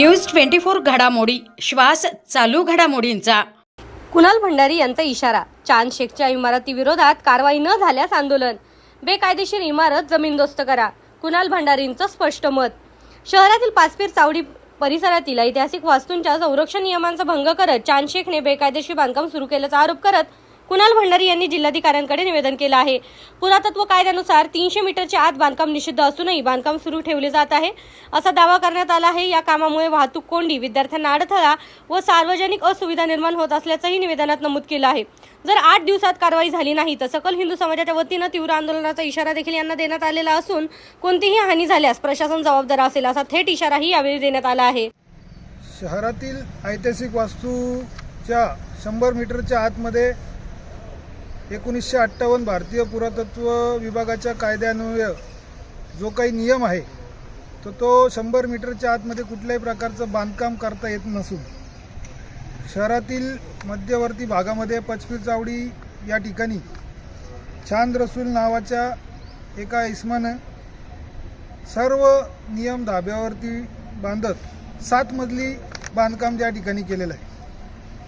News twenty four घडामोडी श्वास चालू घडामोडींचा. कुणाल भंडारी यांचा इशारा चांद शेखच्या इमारतीविरोधात कारवाई न झाल्यास आंदोलन. बेकायदेशीर इमारत जमीनदोस्त करा कुणाल भंडारींचं स्पष्ट मत. शहरातील पाचपीर चावडी परिसरातील ऐतिहासिक वास्तूंच्या संरक्षण नियमांचा भंग करत चांद शेखने बेकायदेशीर बांधकाम सुरू केल्याचा आरोप करत कुणाल भंडारी यांनी जिल्हाधिकाऱ्यांकडे निवेदन केलं आहे. पुरातत्व कायद्यानुसार तीनशे मीटरच्या आत बांधकाम निषिद्ध असूनही बांधकाम सुरू ठेवले जात आहे. असा दावा करण्यात आला आहे. या कामामुळे वाहतूक कोंडी विद्यार्थ्यांना अडथळा व सार्वजनिक असुविधा निर्माण होत असल्याचंही निवेदनात नमूद केलं आहे. जर आठ दिवसात कारवाई झाली नाही तर सकल हिंदू समाजाच्या वतीनं तीव्र आंदोलनाचा इशारा देखील यांना देण्यात आलेला असून कोणतीही हानी झाल्यास प्रशासन जबाबदार असेल असा थेट इशाराही यावेळी देण्यात आला आहे. शहरातील ऐतिहासिक वास्तूच्या शंभर मीटरच्या आतमध्ये एकोणीसशे अठ्ठावन्न भारतीय पुरातत्व विभागाच्या कायद्यान्वय जो काही नियम आहे तर तो शंभर मीटरच्या आतमध्ये कुठल्याही प्रकारचं बांधकाम करता येत नसून शहरातील मध्यवर्ती भागामध्ये पचपीर चावडी या ठिकाणी छान रसूल नावाच्या एका इस्मानं सर्व नियम धाब्यावरती बांधत सात मजली बांधकाम त्या ठिकाणी केलेलं आहे.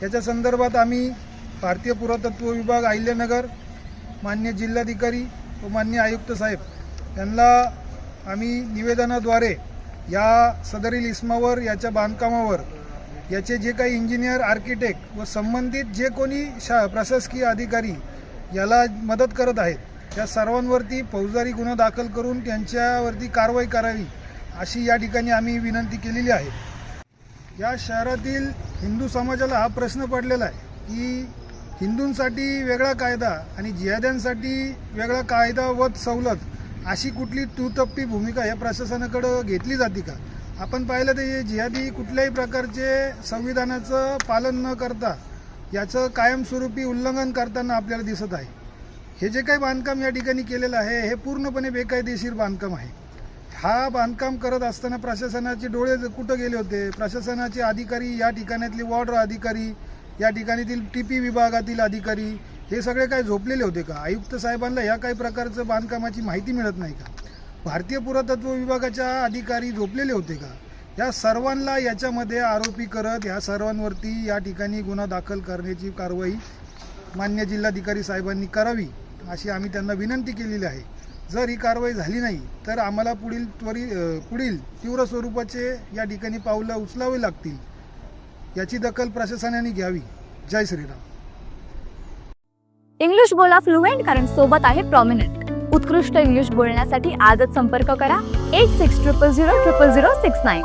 याच्या संदर्भात आम्ही भारतीय पुरातत्व विभाग अहिल्यानगर मान्य जिल्हाधिकारी व मान्य आयुक्त साहेब यांना आम्ही निवेदनाद्वारे या सदरील इस्मावर याच्या बांधकामावर याचे जे काही इंजिनियर आर्किटेक्ट व संबंधित जे कोणी शा प्रशासकीय अधिकारी याला मदत करत आहेत या सर्वांवरती फौजदारी गुन्हा दाखल करून त्यांच्यावरती कारवाई करावी अशी या ठिकाणी आम्ही विनंती केलेली आहे. या शहरातील हिंदू समाजाला हा प्रश्न पडलेला आहे की हिंदूंसाठी वेगळा कायदा आणि जिहाद्यांसाठी वेगळा कायदा व सवलत अशी कुठली तुटप्पी भूमिका या प्रशासनाकडं घेतली जाते का? आपण पाहिलं तर हे जिहादी कुठल्याही प्रकारचे संविधानाचं पालन न करता याचं कायमस्वरूपी उल्लंघन करताना आपल्याला दिसत आहे. हे जे काही बांधकाम या ठिकाणी केलेलं आहे हे पूर्णपणे बेकायदेशीर बांधकाम आहे. हा बांधकाम करत असताना प्रशासनाचे डोळे कुठं गेले होते? प्रशासनाचे अधिकारी या ठिकाणातले वॉर्ड अधिकारी या ठिकाणीतील टी पी विभागातील अधिकारी हे सगळे काय झोपलेले होते का? आयुक्त साहेबांना या काही प्रकारचं बांधकामाची माहिती मिळत नाही का? भारतीय पुरातत्व विभागाच्या अधिकारी झोपलेले होते का? या सर्वांना याच्यामध्ये आरोपी करत या सर्वांवरती या ठिकाणी गुन्हा दाखल करण्याची कारवाई मान्य जिल्हाधिकारी साहेबांनी करावी अशी आम्ही त्यांना विनंती केलेली आहे. जर ही कारवाई झाली नाही तर आम्हाला पुढील त्वरी पुढील तीव्र स्वरूपाचे या ठिकाणी पावलं उचलावे लागतील. याची दखल प्रशासनाने घ्यावी. जय श्रीराम. इंग्लिश बोला फ्लुएंट कारण सोबत आहे प्रॉमिनंट उत्कृष्ट इंग्लिश बोलण्यासाठी आजच संपर्क करा. Eight six triple zero triple zero six nine